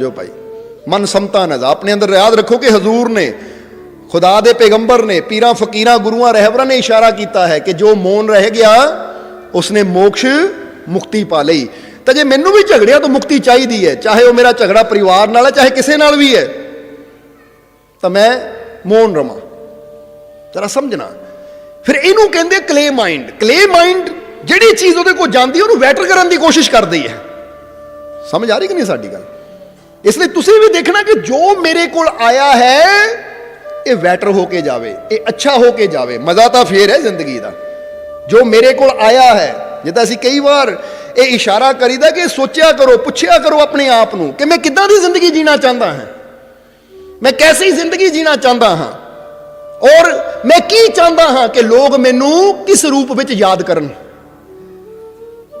ਜੋ ਭਾਈ। ਮਨ ਸਮਤਾ ਨਜ਼ਰ ਆਪਣੇ ਅੰਦਰ ਯਾਦ ਰੱਖੋ ਕਿ ਹਜ਼ੂਰ ਨੇ, ਖੁਦਾ ਦੇ ਪੈਗੰਬਰ ਨੇ, ਪੀਰਾਂ, ਫਕੀਰਾਂ, ਗੁਰੂਆਂ, ਰਹਿਬਰਾਂ ਨੇ ਇਸ਼ਾਰਾ ਕੀਤਾ ਹੈ ਕਿ ਜੋ ਮੌਨ ਰਹਿ ਗਿਆ, ਉਸਨੇ ਮੋਕਸ਼ ਮੁਕਤੀ ਪਾ ਲਈ। ਤਾਂ ਜੇ ਮੈਨੂੰ ਵੀ ਝਗੜਿਆਂ ਤੋਂ ਮੁਕਤੀ ਚਾਹੀਦੀ ਹੈ, ਚਾਹੇ ਉਹ ਮੇਰਾ ਝਗੜਾ ਪਰਿਵਾਰ ਨਾਲ ਹੈ, ਚਾਹੇ ਕਿਸੇ ਨਾਲ ਵੀ ਹੈ, ਤਾਂ ਮੈਂ ਮੌਨ ਰਵਾਂ। ਜਰਾ ਸਮਝਣਾ। ਫਿਰ ਇਹਨੂੰ ਕਹਿੰਦੇ ਕਲੇ ਮਾਈਂਡ ਕਲੇ ਮਾਈਂਡ ਜਿਹੜੀ ਚੀਜ਼ ਉਹਦੇ ਕੋਲ ਜਾਂਦੀ ਉਹਨੂੰ ਵੈਟਰ ਕਰਨ ਦੀ ਕੋਸ਼ਿਸ਼ ਕਰਦੀ ਹੈ। ਸਮਝ ਆ ਰਹੀ ਕਿ ਨਹੀਂ ਸਾਡੀ ਗੱਲ? ਇਸ ਲਈ ਤੁਸੀਂ ਵੀ ਦੇਖਣਾ ਕਿ ਜੋ ਮੇਰੇ ਕੋਲ ਆਇਆ ਹੈ, ਇਹ ਵੈਟਰ ਹੋ ਕੇ ਜਾਵੇ, ਇਹ ਅੱਛਾ ਹੋ ਕੇ ਜਾਵੇ। ਮਜ਼ਾ ਤਾਂ ਫੇਰ ਹੈ ਜ਼ਿੰਦਗੀ ਦਾ। ਜੋ ਮੇਰੇ ਕੋਲ ਆਇਆ ਹੈ, ਜਿੱਦਾਂ ਅਸੀਂ ਕਈ ਵਾਰ ਇਹ ਇਸ਼ਾਰਾ ਕਰੀਦਾ ਕਿ ਸੋਚਿਆ ਕਰੋ, ਪੁੱਛਿਆ ਕਰੋ ਆਪਣੇ ਆਪ ਨੂੰ ਕਿ ਮੈਂ ਕਿੱਦਾਂ ਦੀ ਜ਼ਿੰਦਗੀ ਜੀਣਾ ਚਾਹੁੰਦਾ ਹਾਂ। ਮੈਂ ਕੈਸੀ ਜ਼ਿੰਦਗੀ ਜੀਣਾ ਚਾਹੁੰਦਾ ਹਾਂ? ਔਰ ਮੈਂ ਕੀ ਚਾਹੁੰਦਾ ਹਾਂ ਕਿ ਲੋਕ ਮੈਨੂੰ ਕਿਸ ਰੂਪ ਵਿੱਚ ਯਾਦ ਕਰਨ?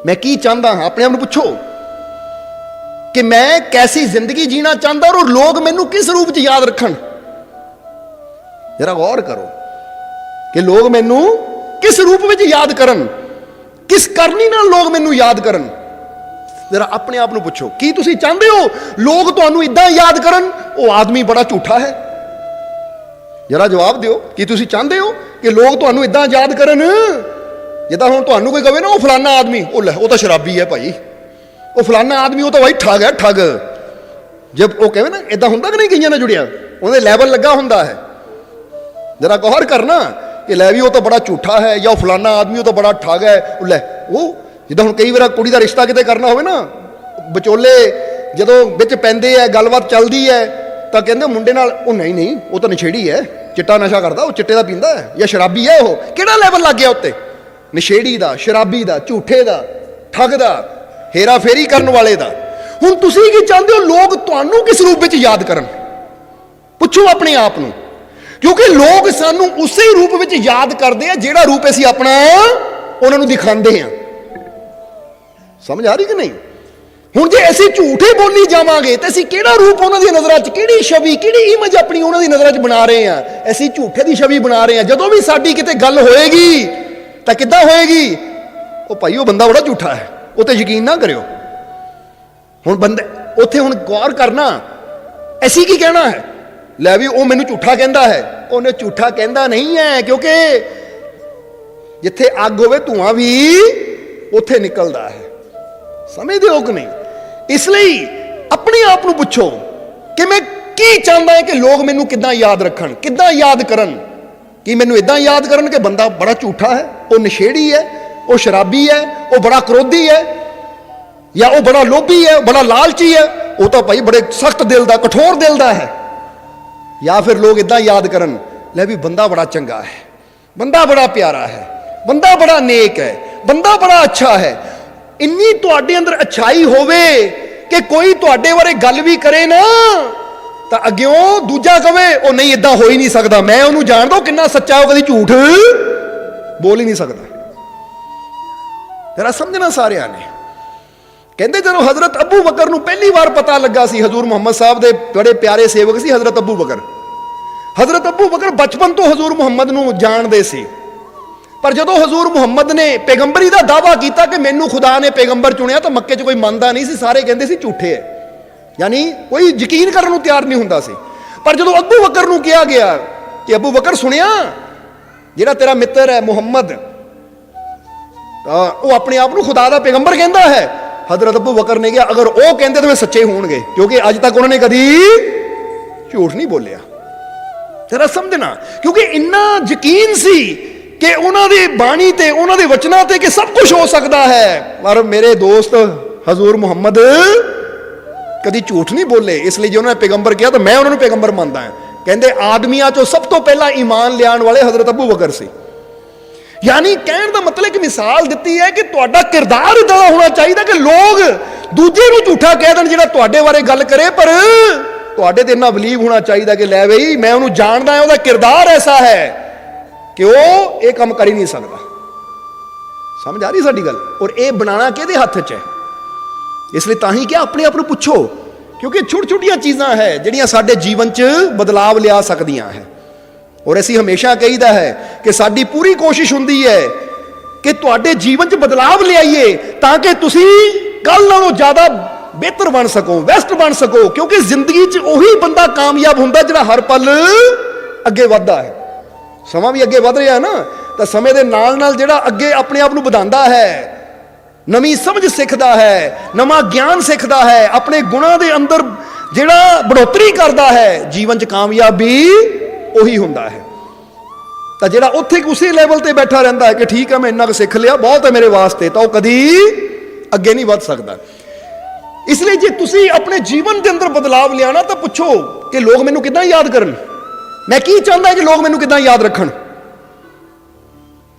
ਮੈਂ ਕੀ ਚਾਹੁੰਦਾ ਹਾਂ? ਆਪਣੇ ਆਪ ਨੂੰ ਪੁੱਛੋ। ਕਿ ਮੈਂ ਕੈਸੀ ਜ਼ਿੰਦਗੀ ਜੀਣਾ ਚਾਹੁੰਦਾ ਔਰ ਲੋਕ ਮੈਨੂੰ ਕਿਸ ਰੂਪ 'ਚ ਯਾਦ ਰੱਖਣ? ਜਰਾ ਗੌਰ ਕਰੋ ਕਿ ਲੋਕ ਮੈਨੂੰ ਕਿਸ ਰੂਪ ਵਿੱਚ ਯਾਦ ਕਰਨ? ਕਿਸ ਕਰਨੀ ਨਾਲ ਲੋਕ ਮੈਨੂੰ ਯਾਦ ਕਰਨ? ਜਰਾ ਆਪਣੇ ਆਪ ਨੂੰ ਪੁੱਛੋ, ਕੀ ਤੁਸੀਂ ਚਾਹੁੰਦੇ ਹੋ ਲੋਕ ਤੁਹਾਨੂੰ ਇਦਾਂ ਯਾਦ ਕਰਨ? ਉਹ ਆਦਮੀ ਬੜਾ ਝੂਠਾ ਹੈ। ਜਰਾ ਜਵਾਬ ਦਿਓ, ਕੀ ਤੁਸੀਂ ਚਾਹੁੰਦੇ ਹੋ ਕਿ ਲੋਕ ਤੁਹਾਨੂੰ ਇਦਾਂ ਯਾਦ ਕਰਨ? ਜਿੱਦਾਂ ਹੁਣ ਤੁਹਾਨੂੰ ਕੋਈ ਕਵੇ ਨਾ, ਉਹ ਫਲਾਨਾ ਆਦਮੀ, ਉਹ ਲੈ, ਉਹ ਤਾਂ ਸ਼ਰਾਬੀ ਹੈ ਭਾਈ। ਉਹ ਫਲਾਨਾ ਆਦਮੀ ਉਹ ਤਾਂ ਬਾਈ ਠੱਗ ਹੈ, ਠੱਗ। ਜਦ ਉਹ ਕਹੇ ਨਾ ਇਦਾਂ ਹੁੰਦਾ ਕਿ ਨਹੀਂ ਕਈਆਂ ਨਾਲ ਜੁੜਿਆ? ਉਹਦੇ ਲੈਵਲ ਲੱਗਾ ਹੁੰਦਾ ਹੈ। ਜਰਾ ਗੌਰ ਕਰਨਾ ਕਿ ਲੈ ਵੀ ਉਹ ਤਾਂ ਬੜਾ ਝੂਠਾ ਹੈ ਜਾਂ ਉਹ ਫਲਾਨਾ ਆਦਮੀ ਉਹ ਤਾਂ ਬੜਾ ਠੱਗ ਹੈ। ਉਹ ਲੈ, ਉਹ ਜਿੱਦਾਂ ਹੁਣ ਕਈ ਵਾਰ ਕੁੜੀ ਦਾ ਰਿਸ਼ਤਾ ਕਿਤੇ ਕਰਨਾ ਹੋਵੇ ਨਾ, ਵਿਚੋਲੇ ਜਦੋਂ ਵਿੱਚ ਪੈਂਦੇ ਆ, ਗੱਲਬਾਤ ਚੱਲਦੀ ਹੈ, ਤਾਂ ਕਹਿੰਦੇ ਮੁੰਡੇ ਨਾਲ, ਉਹ ਨਹੀਂ ਨਹੀਂ, ਉਹ ਤਾਂ ਨਸ਼ੇੜੀ ਹੈ, ਚਿੱਟਾ ਨਸ਼ਾ ਕਰਦਾ, ਉਹ ਚਿੱਟੇ ਦਾ ਪੀਂਦਾ ਹੈ ਜਾਂ ਸ਼ਰਾਬੀ ਹੈ ਉਹ। ਕਿਹੜਾ ਲੈਵਲ ਲੱਗ ਗਿਆ ਉੱਤੇ? ਨਸ਼ੇੜੀ ਦਾ, ਸ਼ਰਾਬੀ ਦਾ, ਝੂਠੇ ਦਾ, ਠੱਗ ਦਾ। ਹੇਰਾ ਫੇਰੀ ਕਰਨ ਵਾਲੇ ਦਾ। ਹੁਣ ਤੁਸੀਂ ਕੀ ਚਾਹੁੰਦੇ ਹੋ ਲੋਕ ਤੁਹਾਨੂੰ ਕਿਸ ਰੂਪ ਵਿੱਚ ਯਾਦ ਕਰਨ? ਪੁੱਛੋ ਆਪਣੇ ਆਪ ਨੂੰ। ਕਿਉਂਕਿ ਲੋਕ ਸਾਨੂੰ ਉਸੇ ਰੂਪ ਵਿੱਚ ਯਾਦ ਕਰਦੇ ਆ ਜਿਹੜਾ ਰੂਪ ਅਸੀਂ ਆਪਣਾ ਉਹਨਾਂ ਨੂੰ ਦਿਖਾਉਂਦੇ ਆ। ਸਮਝ ਆ ਰਹੀ ਕਿ ਨਹੀਂ? ਹੁਣ ਜੇ ਅਸੀਂ ਝੂਠੇ ਬੋਲੀ ਜਾਵਾਂਗੇ ਤੇ ਅਸੀਂ ਕਿਹੜਾ ਰੂਪ ਉਹਨਾਂ ਦੀ ਨਜ਼ਰਾਂ 'ਚ, ਕਿਹੜੀ ਛਵੀ, ਕਿਹੜੀ ਇਮੇਜ ਆਪਣੀ ਉਹਨਾਂ ਦੀ ਨਜ਼ਰਾਂ 'ਚ ਬਣਾ ਰਹੇ ਆ? ਅਸੀਂ ਝੂਠੇ ਦੀ ਛਵੀ ਬਣਾ ਰਹੇ ਆ। ਜਦੋਂ ਵੀ ਸਾਡੀ ਕਿਤੇ ਗੱਲ ਹੋਏਗੀ ਤਾਂ ਕਿੱਦਾਂ ਹੋਏਗੀ? ਉਹ ਭਾਈ, ਉਹ ਬੰਦਾ ਬੜਾ ਝੂਠਾ ਹੈ। ਉਹ ਤੇ ਯਕੀਨ ਨਾ ਕਰਿਓ। ਹੁਣ ਬੰਦੇ, ਉੱਥੇ ਹੁਣ ਗੌਰ ਕਰਨਾ, ਐਸੀ ਕੀ ਕਹਿਣਾ ਹੈ? ਲੈ ਵੀ ਉਹ ਮੈਨੂੰ ਝੂਠਾ ਕਹਿੰਦਾ ਹੈ। ਉਹਨੇ ਝੂਠਾ ਕਹਿੰਦਾ ਨਹੀਂ ਹੈ, ਕਿਉਂਕਿ ਜਿੱਥੇ ਅੱਗ ਹੋਵੇ ਧੂਆਂ ਵੀ ਉੱਥੇ ਨਿਕਲਦਾ ਹੈ। ਸਮਝਦੇ ਹੋ ਕਿ ਨਹੀਂ? ਇਸ ਲਈ ਆਪਣੇ ਆਪ ਨੂੰ ਪੁੱਛੋ ਕਿ ਮੈਂ ਕੀ ਚਾਹੁੰਦਾ ਹੈ ਕਿ ਲੋਕ ਮੈਨੂੰ ਕਿੱਦਾਂ ਯਾਦ ਰੱਖਣ, ਕਿੱਦਾਂ ਯਾਦ ਕਰਨ। ਕਿ ਮੈਨੂੰ ਇਦਾਂ ਯਾਦ ਕਰਨ ਕਿ ਬੰਦਾ ਬੜਾ ਝੂਠਾ ਹੈ, ਉਹ ਨਸ਼ੇੜੀ ਹੈ ਉਹ ਸ਼ਰਾਬੀ ਹੈ, ਉਹ ਬੜਾ ਕਰੋਧੀ ਹੈ, ਜਾਂ ਉਹ ਬੜਾ ਲੋਭੀ ਹੈ ਬੜਾ ਲਾਲਚੀ ਹੈ, ਉਹ ਤਾਂ ਭਾਈ ਬੜੇ ਸਖਤ ਦਿਲ ਦਾ, ਕਠੋਰ ਦਿਲ ਦਾ ਹੈ। ਜਾਂ ਫਿਰ ਲੋਕ ਇਦਾਂ ਯਾਦ ਕਰਨ, ਲੈ ਵੀ ਬੰਦਾ ਬੜਾ ਚੰਗਾ ਹੈ, ਬੰਦਾ ਬੜਾ ਪਿਆਰਾ ਹੈ, ਬੰਦਾ ਬੜਾ ਨੇਕ ਹੈ, ਬੰਦਾ ਬੜਾ ਅੱਛਾ ਹੈ। ਇੰਨੀ ਤੁਹਾਡੇ ਅੰਦਰ ਅਛਾਈ ਹੋਵੇ ਕਿ ਕੋਈ ਤੁਹਾਡੇ ਬਾਰੇ ਗੱਲ ਵੀ ਕਰੇ ਨਾ, ਤਾਂ ਅੱਗਿਓਂ ਦੂਜਾ ਕਵੇ, ਉਹ ਨਹੀਂ ਇਦਾਂ ਹੋ ਹੀ ਨਹੀਂ ਸਕਦਾ। ਮੈਂ ਉਹਨੂੰ ਜਾਣਦਾ, ਉਹ ਕਿੰਨਾ ਸੱਚਾ ਉਹ ਕਦੀ ਝੂਠ ਬੋਲ ਹੀ ਨਹੀਂ ਸਕਦਾ। ਜਰਾ ਸਮਝਣਾ ਸਾਰਿਆਂ ਨੇ। ਕਹਿੰਦੇ ਜਦੋਂ ਹਜ਼ਰਤ ਅਬੂ ਬਕਰ ਨੂੰ ਪਹਿਲੀ ਵਾਰ ਪਤਾ ਲੱਗਾ ਸੀ, ਹਜ਼ੂਰ ਮੁਹੰਮਦ ਸਾਹਿਬ ਦੇ ਬੜੇ ਪਿਆਰੇ ਸੇਵਕ ਸੀ ਹਜ਼ਰਤ ਅਬੂ ਬਕਰ। ਹਜ਼ਰਤ ਅਬੂ ਬਕਰ ਬਚਪਨ ਤੋਂ ਹਜ਼ੂਰ ਮੁਹੰਮਦ ਨੂੰ ਜਾਣਦੇ ਸੀ। ਪਰ ਜਦੋਂ ਹਜ਼ੂਰ ਮੁਹੰਮਦ ਨੇ ਪੈਗੰਬਰੀ ਦਾ ਦਾਵਾ ਕੀਤਾ ਕਿ ਮੈਨੂੰ ਖੁਦਾ ਨੇ ਪੈਗੰਬਰ ਚੁਣਿਆ, ਤਾਂ ਮੱਕੇ 'ਚ ਕੋਈ ਮੰਨਦਾ ਨਹੀਂ ਸੀ। ਸਾਰੇ ਕਹਿੰਦੇ ਸੀ, ਝੂਠੇ ਹੈ ਯਾਨੀ ਕੋਈ ਯਕੀਨ ਕਰਨ ਨੂੰ ਤਿਆਰ ਨਹੀਂ ਹੁੰਦਾ ਸੀ। ਪਰ ਜਦੋਂ ਅਬੂ ਬਕਰ ਨੂੰ ਕਿਹਾ ਗਿਆ ਕਿ, ਅਬੂ ਬਕਰ ਸੁਣਿਆ? ਜਿਹੜਾ ਤੇਰਾ ਮਿੱਤਰ ਹੈ ਮੁਹੰਮਦ ਤਾਂ ਉਹ ਆਪਣੇ ਆਪ ਨੂੰ ਖੁਦਾ ਦਾ ਪੈਗੰਬਰ ਕਹਿੰਦਾ ਹੈ। ਹਜ਼ਰਤ ਅਬੂ ਬਕਰ ਨੇ ਕਿਹਾ, ਅਗਰ ਉਹ ਕਹਿੰਦੇ ਤਾਂ ਵੇ ਸੱਚੇ ਹੋਣਗੇ, ਕਿਉਂਕਿ ਅੱਜ ਤੱਕ ਉਹਨਾਂ ਨੇ ਕਦੀ ਝੂਠ ਨਹੀਂ ਬੋਲਿਆ। ਤੇਰਾ ਸਮਝਣਾ, ਕਿਉਂਕਿ ਇੰਨਾ ਯਕੀਨ ਸੀ ਕਿ ਉਹਨਾਂ ਦੀ ਬਾਣੀ ਤੇ, ਉਹਨਾਂ ਦੇ ਵਚਨਾਂ ਤੇ ਕਿ ਸਭ ਕੁਝ ਹੋ ਸਕਦਾ ਹੈ। ਪਰ ਮੇਰੇ ਦੋਸਤ ਹਜ਼ੂਰ ਮੁਹੰਮਦ ਕਦੀ ਝੂਠ ਨਹੀਂ ਬੋਲੇ, ਇਸ ਲਈ ਜੇ ਉਹਨਾਂ ਨੇ ਪੈਗੰਬਰ ਕਿਹਾ ਤਾਂ ਮੈਂ ਉਹਨਾਂ ਨੂੰ ਪੈਗੰਬਰ ਮੰਨਦਾ ਹਾਂ। ਕਹਿੰਦੇ, ਆਦਮੀਆਂ ਚੋਂ ਸਭ ਤੋਂ ਪਹਿਲਾਂ ਈਮਾਨ ਲਿਆਉਣ ਵਾਲੇ ਹਜ਼ਰਤ ਅਬੂ ਬਕਰ ਸੀ। ਯਾਨੀ ਕਹਿਣ ਦਾ ਮਤਲਬ ਇੱਕ ਮਿਸਾਲ ਦਿੱਤੀ ਹੈ ਕਿ ਤੁਹਾਡਾ ਕਿਰਦਾਰ ਇਦਾਂ ਦਾ ਹੋਣਾ ਚਾਹੀਦਾ ਕਿ ਲੋਕ ਦੂਜੇ ਨੂੰ ਝੂਠਾ ਕਹਿ ਦੇਣ ਜਿਹੜਾ ਤੁਹਾਡੇ ਬਾਰੇ ਗੱਲ ਕਰੇ, ਪਰ ਤੁਹਾਡੇ ਤੇ ਇੰਨਾ ਬਲੀਵ ਹੋਣਾ ਚਾਹੀਦਾ ਕਿ ਲੈ ਬਈ, ਮੈਂ ਉਹਨੂੰ ਜਾਣਦਾ ਹਾਂ, ਉਹਦਾ ਕਿਰਦਾਰ ਐਸਾ ਹੈ ਕਿ ਉਹ ਇਹ ਕੰਮ ਕਰ ਹੀ ਨਹੀਂ ਸਕਦਾ। ਸਮਝ ਆ ਰਹੀ ਸਾਡੀ ਗੱਲ? ਔਰ ਇਹ ਬਣਾਉਣਾ ਕਿਹਦੇ ਹੱਥ 'ਚ ਹੈ? ਇਸ ਲਈ ਤਾਂ ਹੀ ਕਿ ਆਪਣੇ ਆਪ ਨੂੰ ਪੁੱਛੋ, ਕਿਉਂਕਿ ਛੋਟੀ ਛੋਟੀਆਂ ਚੀਜ਼ਾਂ ਹੈ ਜਿਹੜੀਆਂ ਸਾਡੇ ਜੀਵਨ 'ਚ ਬਦਲਾਵ ਲਿਆ ਸਕਦੀਆਂ ਹੈ। ਔਰ ਅਸੀਂ ਹਮੇਸ਼ਾ ਕਹੀਦਾ ਹੈ ਕਿ ਸਾਡੀ ਪੂਰੀ ਕੋਸ਼ਿਸ਼ ਹੁੰਦੀ ਹੈ ਕਿ ਤੁਹਾਡੇ ਜੀਵਨ 'ਚ ਬਦਲਾਵ ਲਿਆਈਏ ਤਾਂ ਕਿ ਤੁਸੀਂ ਕੱਲ ਨਾਲੋਂ ਜ਼ਿਆਦਾ ਬਿਹਤਰ ਬਣ ਸਕੋ ਵੈਸਟ ਬਣ ਸਕੋ, ਕਿਉਂਕਿ ਜ਼ਿੰਦਗੀ 'ਚ ਉਹੀ ਬੰਦਾ ਕਾਮਯਾਬ ਹੁੰਦਾ ਜਿਹੜਾ ਹਰ ਪਲ ਅੱਗੇ ਵੱਧਦਾ ਹੈ। ਸਮਾਂ ਵੀ ਅੱਗੇ ਵੱਧ ਰਿਹਾ ਨਾ, ਤਾਂ ਸਮੇਂ ਦੇ ਨਾਲ ਨਾਲ ਜਿਹੜਾ ਅੱਗੇ ਆਪਣੇ ਆਪ ਨੂੰ ਵਧਾਉਂਦਾ ਹੈ, ਨਵੀਂ ਸਮਝ ਸਿੱਖਦਾ ਹੈ, ਨਵਾਂ ਗਿਆਨ ਸਿੱਖਦਾ ਹੈ, ਆਪਣੇ ਗੁਣਾਂ ਦੇ ਅੰਦਰ ਜਿਹੜਾ ਬੜੋਤਰੀ ਕਰਦਾ ਹੈ, ਜੀਵਨ 'ਚ ਕਾਮਯਾਬੀ ਉਹੀ ਹੁੰਦਾ ਹੈ। ਤਾਂ ਜਿਹੜਾ ਉੱਥੇ ਉਸੇ ਲੈਵਲ ਤੇ ਬੈਠਾ ਰਹਿੰਦਾ ਹੈ ਕਿ ਠੀਕ ਹੈ, ਮੈਂ ਇੰਨਾ ਕੁ ਸਿੱਖ ਲਿਆ, ਬਹੁਤ ਹੈ ਮੇਰੇ ਵਾਸਤੇ, ਤਾਂ ਉਹ ਕਦੀ ਅੱਗੇ ਨਹੀਂ ਵੱਧ ਸਕਦਾ। ਇਸ ਲਈ ਜੇ ਤੁਸੀਂ ਆਪਣੇ ਜੀਵਨ ਦੇ ਅੰਦਰ ਬਦਲਾਵ ਲਿਆਣਾ ਤਾਂ ਪੁੱਛੋ ਕਿ ਲੋਕ ਮੈਨੂੰ ਕਿੱਦਾਂ ਯਾਦ ਕਰਨ? ਮੈਂ ਕੀ ਚਾਹੁੰਦਾ ਕਿ ਲੋਕ ਮੈਨੂੰ ਕਿੱਦਾਂ ਯਾਦ ਰੱਖਣ?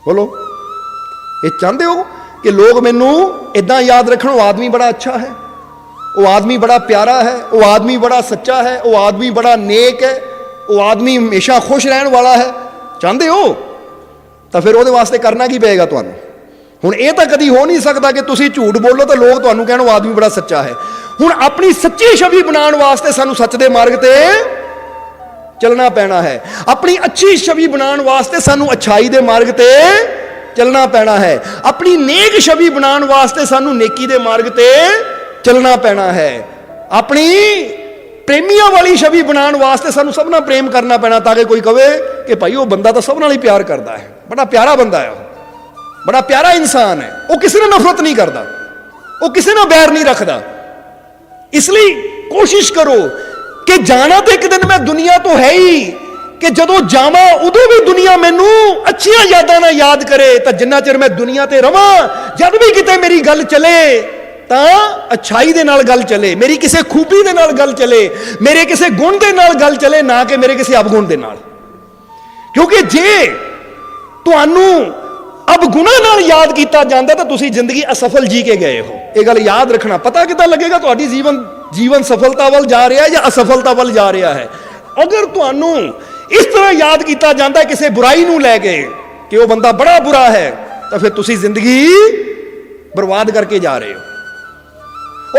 ਬੋਲੋ। ਇਹ ਚਾਹੁੰਦੇ ਹੋ ਕਿ ਲੋਕ ਮੈਨੂੰ ਇਦਾਂ ਯਾਦ ਰੱਖਣ? ਉਹ ਆਦਮੀ ਬੜਾ ਅੱਛਾ ਹੈ। ਉਹ ਆਦਮੀ ਬੜਾ ਪਿਆਰਾ ਹੈ। ਉਹ ਆਦਮੀ ਬੜਾ ਸੱਚਾ ਹੈ। ਉਹ ਆਦਮੀ ਬੜਾ ਨੇਕ ਹੈ। ਉਹ ਆਦਮੀ ਹਮੇਸ਼ਾ ਖੁਸ਼ ਰਹਿਣ ਵਾਲਾ ਹੈ। ਚਾਹੁੰਦੇ ਹੋ? ਤਾਂ ਫਿਰ ਉਹਦੇ ਵਾਸਤੇ ਕਰਨਾ ਕੀ ਪਏਗਾ ਤੁਹਾਨੂੰ? ਹੁਣ ਇਹ ਤਾਂ ਕਦੀ ਹੋ ਨਹੀਂ ਸਕਦਾ ਕਿ ਤੁਸੀਂ ਝੂਠ ਬੋਲੋ ਤਾਂ ਲੋਕ ਤੁਹਾਨੂੰ ਕਹਿਣ ਉਹ ਆਦਮੀ ਬੜਾ ਸੱਚਾ ਹੈ। ਹੁਣ ਆਪਣੀ ਸੱਚੀ ਛਵੀ ਬਣਾਉਣ ਵਾਸਤੇ ਸਾਨੂੰ ਸੱਚ ਦੇ ਮਾਰਗ ਤੇ ਚੱਲਣਾ ਪੈਣਾ ਹੈ। ਆਪਣੀ ਅੱਛੀ ਛਵੀ ਬਣਾਉਣ ਵਾਸਤੇ ਸਾਨੂੰ ਅਛਾਈ ਦੇ ਮਾਰਗ ਤੇ ਚੱਲਣਾ ਪੈਣਾ ਹੈ। ਆਪਣੀ ਨੇਕ ਛਵੀ ਬਣਾਉਣ ਵਾਸਤੇ ਸਾਨੂੰ ਨੇਕੀ ਦੇ ਮਾਰਗ ਤੇ ਚੱਲਣਾ ਪੈਣਾ ਹੈ। ਆਪਣੀ ਪ੍ਰੇਮੀਆਂ ਵਾਲੀ ਛਵੀ ਬਣਾਉਣ ਵਾਸਤੇ ਸਾਨੂੰ ਸਭ ਨਾਲ ਪ੍ਰੇਮ ਕਰਨਾ ਪੈਣਾ ਤਾਂ ਕਿ ਕੋਈ ਕਵੇ ਕਿ ਭਾਈ ਉਹ ਬੰਦਾ ਤਾਂ ਸਭ ਨਾਲ ਹੀ ਪਿਆਰ ਕਰਦਾ ਹੈ। ਬੜਾ ਪਿਆਰਾ ਬੰਦਾ ਹੈ ਉਹ। ਬੜਾ ਪਿਆਰਾ ਇਨਸਾਨ ਹੈ। ਉਹ ਕਿਸੇ ਨਾਲ ਨਫ਼ਰਤ ਨਹੀਂ ਕਰਦਾ। ਉਹ ਕਿਸੇ ਨਾਲ ਬੈਰ ਨਹੀਂ ਰੱਖਦਾ। ਇਸ ਲਈ ਕੋਸ਼ਿਸ਼ ਕਰੋ ਕਿ ਜਾਣਾ ਤਾਂ ਇੱਕ ਦਿਨ ਮੈਂ ਦੁਨੀਆ ਤੋਂ ਹੈ ਹੀ, ਕਿ ਜਦੋਂ ਜਾਵਾਂ, ਉਦੋਂ ਵੀ ਦੁਨੀਆ ਮੈਨੂੰ ਅੱਛੀਆਂ ਯਾਦਾਂ ਨਾਲ ਯਾਦ ਕਰੇ, ਤਾਂ ਜਿੰਨਾ ਚਿਰ ਮੈਂ ਦੁਨੀਆ ਤੇ ਰਵਾਂ, ਜਦ ਵੀ ਕਿਤੇ ਮੇਰੀ ਗੱਲ ਚੱਲੇ ਤਾਂ ਅਛਾਈ ਦੇ ਨਾਲ ਗੱਲ ਚੱਲੇ, ਮੇਰੀ ਕਿਸੇ ਖੂਬੀ ਦੇ ਨਾਲ ਗੱਲ ਚੱਲੇ, ਮੇਰੇ ਕਿਸੇ ਗੁਣ ਦੇ ਨਾਲ ਗੱਲ ਚੱਲੇ, ਨਾ ਕਿ ਮੇਰੇ ਕਿਸੇ ਅਵਗੁਣ ਦੇ ਨਾਲ। ਕਿਉਂਕਿ ਜੇ ਤੁਹਾਨੂੰ ਅਵਗੁਣਾਂ ਨਾਲ ਯਾਦ ਕੀਤਾ ਜਾਂਦਾ, ਤਾਂ ਤੁਸੀਂ ਜ਼ਿੰਦਗੀ ਅਸਫਲ ਜੀ ਕੇ ਗਏ ਹੋ। ਇਹ ਗੱਲ ਯਾਦ ਰੱਖਣਾ। ਪਤਾ ਕਿੱਦਾਂ ਲੱਗੇਗਾ ਤੁਹਾਡੀ ਜੀਵਨ ਜੀਵਨ ਸਫਲਤਾ ਵੱਲ ਜਾ ਰਿਹਾ ਹੈ ਜਾਂ ਅਸਫਲਤਾ ਵੱਲ ਜਾ ਰਿਹਾ ਹੈ? ਅਗਰ ਤੁਹਾਨੂੰ ਇਸ ਤਰ੍ਹਾਂ ਯਾਦ ਕੀਤਾ ਜਾਂਦਾ, ਕਿਸੇ ਬੁਰਾਈ ਨੂੰ ਲੈ ਕੇ ਕਿ ਉਹ ਬੰਦਾ ਬੜਾ ਬੁਰਾ ਹੈ, ਤਾਂ ਫਿਰ ਤੁਸੀਂ ਜ਼ਿੰਦਗੀ ਬਰਬਾਦ ਕਰਕੇ ਜਾ ਰਹੇ ਹੋ।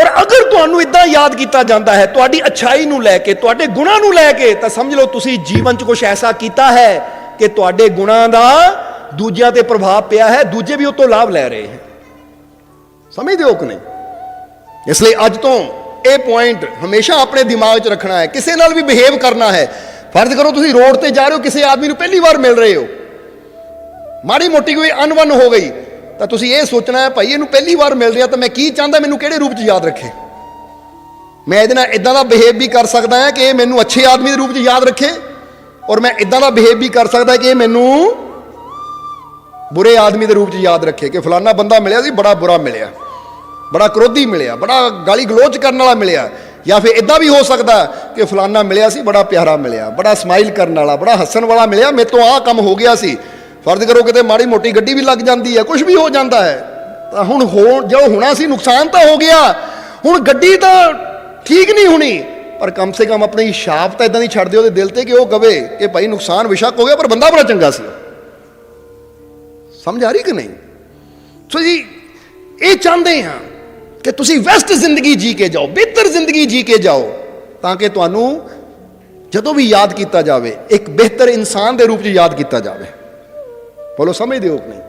ਔਰ ਅਗਰ ਤੁਹਾਨੂੰ ਇਦਾਂ ਯਾਦ ਕੀਤਾ ਜਾਂਦਾ ਹੈ, ਤੁਹਾਡੀ ਅਛਾਈ ਨੂੰ ਲੈ ਕੇ, ਤੁਹਾਡੇ ਗੁਣਾਂ ਨੂੰ ਲੈ ਕੇ, ਤਾਂ ਸਮਝ ਲਓ ਤੁਸੀਂ ਜੀਵਨ 'ਚ ਕੁਝ ਐਸਾ ਕੀਤਾ ਹੈ ਕਿ ਤੁਹਾਡੇ ਗੁਣਾਂ ਦਾ ਦੂਜਿਆਂ ਤੇ ਪ੍ਰਭਾਵ ਪਿਆ ਹੈ, ਦੂਜੇ ਵੀ ਉਹ ਤੋਂ ਲਾਭ ਲੈ ਰਹੇ ਹਨ। ਸਮਝਦੇ ਹੋ ਕਿ ਨਹੀਂ? ਇਸ ਲਈ ਅੱਜ ਤੋਂ ਇਹ ਪੁਆਇੰਟ ਹਮੇਸ਼ਾ ਆਪਣੇ ਦਿਮਾਗ 'ਚ ਰੱਖਣਾ ਹੈ, ਕਿਸੇ ਨਾਲ ਵੀ ਬਿਹੇਵ ਕਰਨਾ ਹੈ। ਫਰਜ਼ ਕਰੋ ਤੁਸੀਂ ਰੋਡ ਤੇ ਜਾ ਰਹੇ ਹੋ, ਕਿਸੇ ਆਦਮੀ ਨੂੰ ਪਹਿਲੀ ਵਾਰ ਮਿਲ ਰਹੇ ਹੋ। ਮਾੜੀ ਮੋਟੀ ਕੋਈ ਅਨਵਨ ਹੋ ਗਈ ਤਾਂ ਤੁਸੀਂ ਇਹ ਸੋਚਣਾ ਹੈ, ਭਾਈ, ਇਹਨੂੰ ਪਹਿਲੀ ਵਾਰ ਮਿਲ ਰਿਹਾ ਤਾਂ ਮੈਂ ਕੀ ਚਾਹੁੰਦਾ, ਮੈਨੂੰ ਕਿਹੜੇ ਰੂਪ 'ਚ ਯਾਦ ਰੱਖੇ? ਮੈਂ ਇਹਦੇ ਨਾਲ ਇਦਾਂ ਦਾ ਬਿਹੇਵ ਵੀ ਕਰ ਸਕਦਾ ਹਾਂ ਕਿ ਇਹ ਮੈਨੂੰ ਅੱਛੇ ਆਦਮੀ ਦੇ ਰੂਪ 'ਚ ਯਾਦ ਰੱਖੇ ਔਰ ਮੈਂ ਇਦਾਂ ਦਾ ਬਿਹੇਵ ਵੀ ਕਰ ਸਕਦਾ ਕਿ ਇਹ ਮੈਨੂੰ ਬੁਰੇ ਆਦਮੀ ਦੇ ਰੂਪ 'ਚ ਯਾਦ ਰੱਖੇ ਕਿ ਫਲਾਨਾ ਬੰਦਾ ਮਿਲਿਆ ਸੀ, ਬੜਾ ਬੁਰਾ ਮਿਲਿਆ। ਬੜਾ ਕਰੋਧੀ ਮਿਲਿਆ, ਬੜਾ ਗਾਲੀ ਗਲੋਚ ਕਰਨ ਵਾਲਾ ਮਿਲਿਆ। ਜਾਂ ਫਿਰ ਇਦਾਂ ਵੀ ਹੋ ਸਕਦਾ ਕਿ ਫਲਾਨਾ ਮਿਲਿਆ ਸੀ, ਬੜਾ ਪਿਆਰਾ ਮਿਲਿਆ, ਬੜਾ ਸਮਾਈਲ ਕਰਨ ਵਾਲਾ, ਬੜਾ ਹੱਸਣ ਵਾਲਾ ਮਿਲਿਆ, ਮੇਰੇ ਤੋਂ ਆਹ ਕੰਮ ਹੋ ਗਿਆ ਸੀ। ਫਰਜ਼ ਕਰੋ ਕਿਤੇ ਮਾੜੀ ਮੋਟੀ ਗੱਡੀ ਵੀ ਲੱਗ ਜਾਂਦੀ ਹੈ ਕੁਝ ਵੀ ਹੋ ਜਾਂਦਾ ਹੈ। ਤਾਂ ਹੁਣ ਹੋ ਜੋ ਹੋਣਾ ਸੀ, ਨੁਕਸਾਨ ਤਾਂ ਹੋ ਗਿਆ। ਹੁਣ ਗੱਡੀ ਤਾਂ ਠੀਕ ਨਹੀਂ ਹੋਣੀ। ਪਰ ਕਮ ਸੇ ਕਮ ਆਪਣੀ ਛਾਪ ਤਾਂ ਇਦਾਂ ਦੀ ਛੱਡ ਦਿਓ, ਉਹਦੇ ਦਿਲ ਤੇ ਕਿ ਉਹ ਕਵੇ ਕਿ ਭਾਈ ਨੁਕਸਾਨ ਵਿਸ਼ੱਕ ਹੋ ਗਿਆ, ਪਰ ਬੰਦਾ ਬੜਾ ਚੰਗਾ ਸੀ। ਸਮਝ ਆ ਰਹੀ ਕਿ ਨਹੀਂ? ਸੋ ਜੀ, ਇਹ ਚਾਹੁੰਦੇ ਹਾਂ ਕਿ ਤੁਸੀਂ ਵੈਸਟ ਜ਼ਿੰਦਗੀ ਜੀ ਕੇ ਜਾਓ, ਬਿਹਤਰ ਜ਼ਿੰਦਗੀ ਜੀ ਕੇ ਜਾਓ, ਤਾਂ ਕਿ ਤੁਹਾਨੂੰ ਜਦੋਂ ਵੀ ਯਾਦ ਕੀਤਾ ਜਾਵੇ, ਇੱਕ ਬਿਹਤਰ ਇਨਸਾਨ ਦੇ ਰੂਪ 'ਚ ਯਾਦ ਕੀਤਾ ਜਾਵੇ। ਬੋਲੋ, ਸਮਝਦੇ ਹੋ ਕਿ ਨਹੀਂ?